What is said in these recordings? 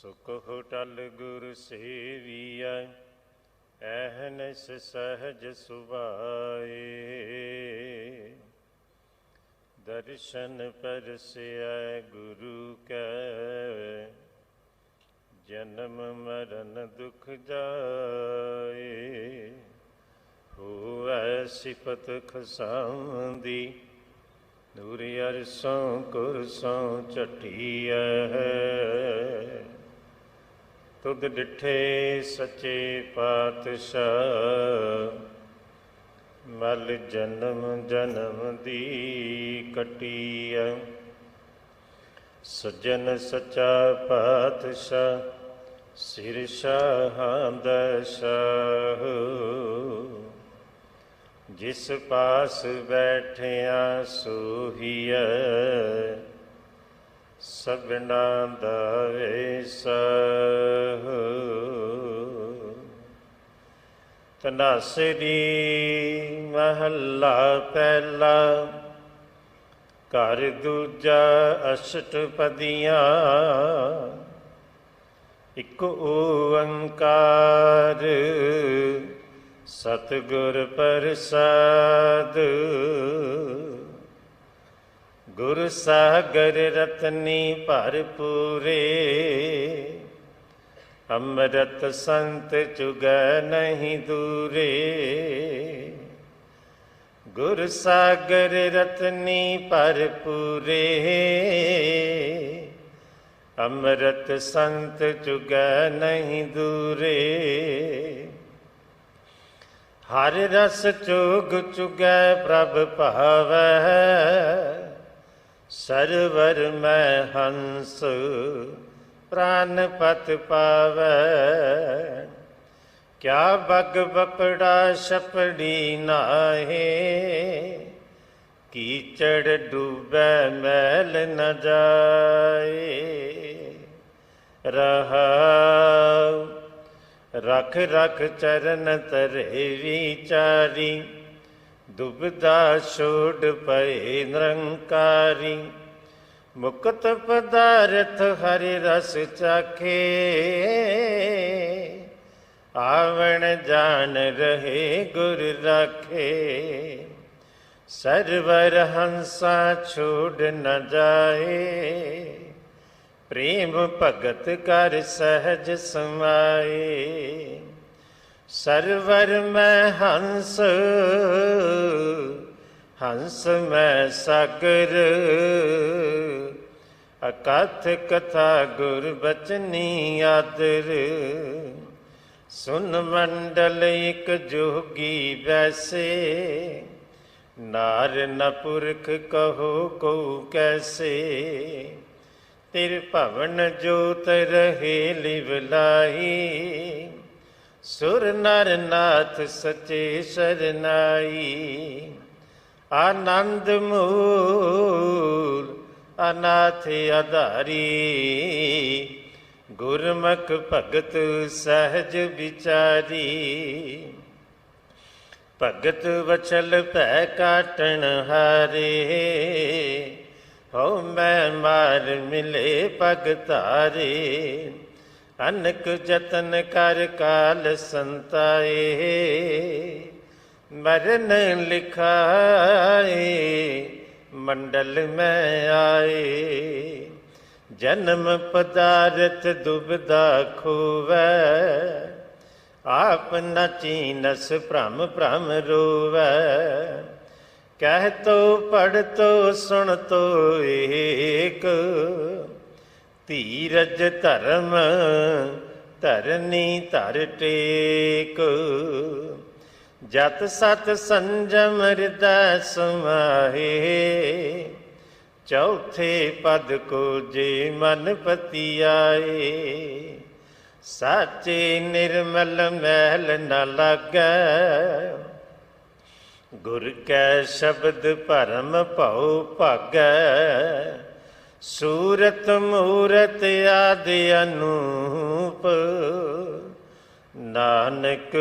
ਸੁਖ ਹੋਟਲ ਗੁਰ ਸੇਵੀਐ, ਐਹਨਸ ਸਹਜ ਸੁਭਾਏ। ਦਰਸ਼ਨ ਪਰਸਿਐ ਗੁਰੂ ਕੈ, ਜਨਮ ਮਰਨ ਦੁਖ ਜਾਏ। ਹੋਵੈ ਸਿਫਤ ਖਸਾਂਦੀ ਨੂਰ ਅਰਸੋਂ ਕੁਰਸੋਂ ਚਟੀਐ। ਤੁਧ ਡਿਠੇ ਸੱਚੇ ਪਾਤਸ਼ਾਹ, ਮਲ ਜਨਮ ਜਨਮ ਦੀ ਕਟੀਐ। ਸਜਣ ਸੱਚਾ ਪਾਤਸ਼ਾਹ, ਸਿਰ ਸ਼ਾਹਾਂ ਦਾ ਸ਼ਾਹ। ਜਿਸ ਪਾਸ ਬੈਠਿਆ ਸੋਹੀਐ ਸਗਣਾ ਦਾ ਵੇਸਹ ਤਨਾਸਰੀ ਮਹੱਲਾ ਪਹਿਲਾ ਘਰ ਦੂਜਾ ਅਸ਼ਟਪਦੀਆਂ ਇਕ ਓੰਕਾਰ ਸਤਿਗੁਰ ਪ੍ਰਸਾਦ। ਗੁਰ ਸਾਗਰ ਰਤਨੀ ਭਰਪੂਰੇ ਅੰਮ੍ਰਿਤ ਸੰਤ ਚੁਗੈ ਨਹੀਂ ਦੂਰੇ। ਗੁਰ ਸਾਗਰ ਰਤਨੀ ਭਰਪੂਰੇ। ਅੰਮ੍ਰਿਤ ਸੰਤ ਚੁਗੈ ਨਹੀਂ ਦੂਰੇ। ਹਰ ਰਸ ਚੁਗ ਚੁਗੈ ਪ੍ਰਭ ਭਾਵੈ। ਸਰਵਰ ਮੈਂ ਹੰਸ ਪ੍ਰਾਨ ਪਤ ਪਾਵੈ। ਕਿਆ ਬਗ ਬਪੜਾ ਛਪੜੀ ਨਾਹੇ। ਕੀਚੜ ਡੂਬੈ ਮੈਲ ਨ ਜਾਏ। ਰਹਾ ਰਖ ਰਖ ਚਰਨ ਤਰੇ ਵਿਚਾਰੀ। ਦੁਬਦਾ ਛੋੜ ਪਏ ਨਿਰੰਕਾਰੀ। ਮੁਕਤ ਪਦਾਰਥ ਹਰਿ ਰਸ ਚਾਖੇ। ਆਵਣ ਜਾਣ ਰਹੇ ਗੁਰ ਰਾਖੇ। ਸਰਵਰ ਹੰਸਾ ਛੋੜ ਨ ਜਾਏ। ਪ੍ਰੇਮ ਭਗਤ ਕਰ ਸਹਜ ਸਮਾਏ। ਸਰਵਰ ਮੈਂ ਹੰਸ ਹੰਸ ਮੈਂ ਸਾਗਰ, ਅਕਥ ਕਥਾ ਗੁਰ ਬਚਨੀ ਆਦਰ। ਸੁਨ ਮੰਡਲ ਇਕ ਜੋਗੀ ਵੈਸੇ, ਨਾਰ ਨ ਪੁਰਖ ਕਹੋ ਕੋ ਕੈਸੇ। ਤਿਰ ਭਵਨ ਜੋਤ ਰਹੇ ਲਿਵ ਲਾਈ ਸੁਰ ਨਰ ਨਾਥ ਸਚੇ ਸਰਨਾਈ ਆਨੰਦ ਮੂਲ, ਅਨਾਥ ਆਧਾਰੀ। ਗੁਰਮਖ ਭਗਤ ਸਹਿਜ ਵਿਚਾਰੀ। ਭਗਤ ਵਚਲ ਭੈ ਕਾਟਣ ਹਾਰੇ। ਹਉ ਮੈਂ ਮਾਰ ਮਿਲੇ ਪਗ ਅਨਕ ਜਤਨ ਕਰ ਕਾਲ ਸੰਤਾਏ। ਮਰਨ ਲਿਖਾਏ, ਮੰਡਲ ਮੈਂ ਆਏ। ਜਨਮ ਪਦਾਰਥ ਦੁਬਦਾ ਖੋਵੈ, ਆਪ ਨ ਚੀਨਸ ਭ੍ਰਮ ਭ੍ਰਮ ਰੋਵੈ। ਕਹਿ ਤੋ ਪੜ ਤੋ ਸੁਣ ਤੋ ਏਕ, ਧੀਰਜ ਧਰਮ ਧਰਨੀ ਧਰ ਟੇਕ। ਜਤ ਸਤ ਸੰਜਮ ਹਿਰਦੈ ਸਮਾਹੇ, ਚੌਥੇ ਪਦ ਕੋ ਜੇ ਮਨ ਪਤੀ ਆਏ ਸਾਚੇ ਨਿਰਮਲ ਮਹਿਲ ਨ ਲਾਗੈ। ਗੁਰ ਕੈ ਸ਼ਬਦ ਭਰਮ ਭਉ ਭਾਗੈ, ਸੂਰਤ ਮੂਰਤ ਆਦਿ ਅਨੂਪ। ਨਾਨਕ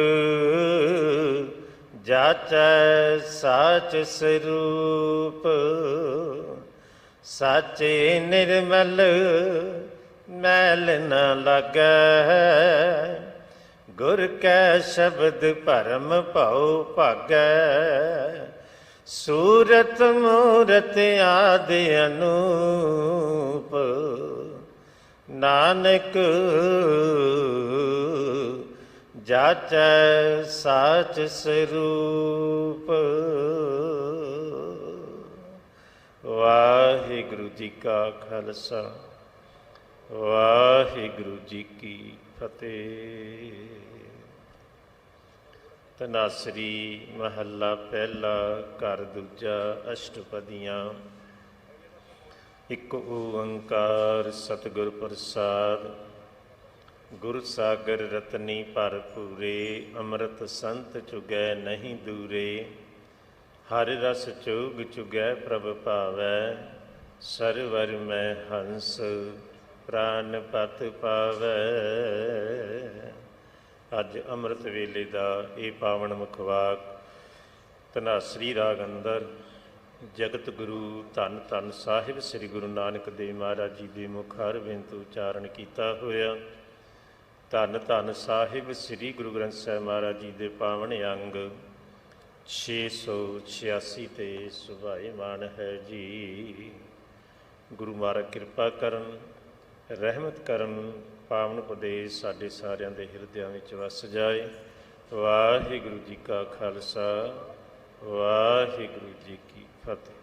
ਜਾਚੈ ਸਾਚ ਸਰੂਪ, ਸਾਚੇ ਨਿਰਮਲ ਮੈਲ ਨਾ ਲੱਗੈ। ਗੁਰ ਕੈ ਸ਼ਬਦ ਭਰਮ ਭਉ ਭਾਗੈ। ਸੂਰਤ ਮੂਰਤ ਆਦਿ ਅਨੂਪ, ਨਾਨਕ ਜਾਚੈ ਸਾਚ ਸਰੂਪ। ਵਾਹਿਗੁਰੂ ਜੀ ਕਾ ਖਾਲਸਾ, ਵਾਹਿਗੁਰੂ ਜੀ ਕੀ ਫਤਿਹ। ਤਨਾਸਰੀ ਮਹੱਲਾ ਪਹਿਲਾ, ਘਰ ਦੂਜਾ, ਅਸ਼ਟਪਦੀਆਂ। ਇੱਕ ਓੰਕਾਰ ਸਤਿਗੁਰ ਪ੍ਰਸਾਦ ਗੁਰ ਸਾਗਰ ਰਤਨੀ ਭਰਪੂਰੇ ਅੰਮ੍ਰਿਤ ਸੰਤ ਚੁਗੈ ਨਹੀਂ ਦੂਰੇ। ਹਰ ਰਸ ਚੁਗ ਚੁਗੈ ਪ੍ਰਭ ਭਾਵੈ, ਸਰਵਰ ਮੈਂ ਹੰਸ ਪ੍ਰਾਨ ਪਤ ਪਾਵੈ। ਅੱਜ ਅੰਮ੍ਰਿਤ ਵੇਲੇ ਦਾ ਇਹ ਪਾਵਨ ਮੁਖਵਾਕ ਧਨਾਸਰੀ ਰਾਗ ਅੰਦਰ, ਜਗਤ ਗੁਰੂ ਧੰਨ ਧੰਨ ਸਾਹਿਬ ਸ੍ਰੀ ਗੁਰੂ ਨਾਨਕ ਦੇਵ ਮਹਾਰਾਜ ਜੀ ਦੇ ਮੁਖ ਹਰ ਹਰਬਿੰਦ ਉਚਾਰਨ ਕੀਤਾ ਹੋਇਆ। ਧੰਨ ਧੰਨ ਸਾਹਿਬ ਸ੍ਰੀ ਗੁਰੂ ਗ੍ਰੰਥ ਸਾਹਿਬ ਮਹਾਰਾਜ ਜੀ ਦੇ ਪਾਵਨ ਅੰਗ 686 ਤੇ ਸੁਭਾਈਮਾਨ ਹੈ ਜੀ। ਗੁਰੂ ਮਹਾਰਾਜ ਕਿਰਪਾ ਕਰਨ, ਰਹਿਮਤ ਕਰਨ, ਪਾਵਨ ਉਪਦੇਸ਼ ਸਾਡੇ ਸਾਰਿਆਂ ਦੇ ਹਿਰਦਿਆਂ ਵਿੱਚ ਵਸ ਜਾਏ। ਵਾਹਿਗੁਰੂ ਜੀ ਕਾ ਖਾਲਸਾ, ਵਾਹਿਗੁਰੂ ਜੀ ਕੀ ਫਤਿਹ।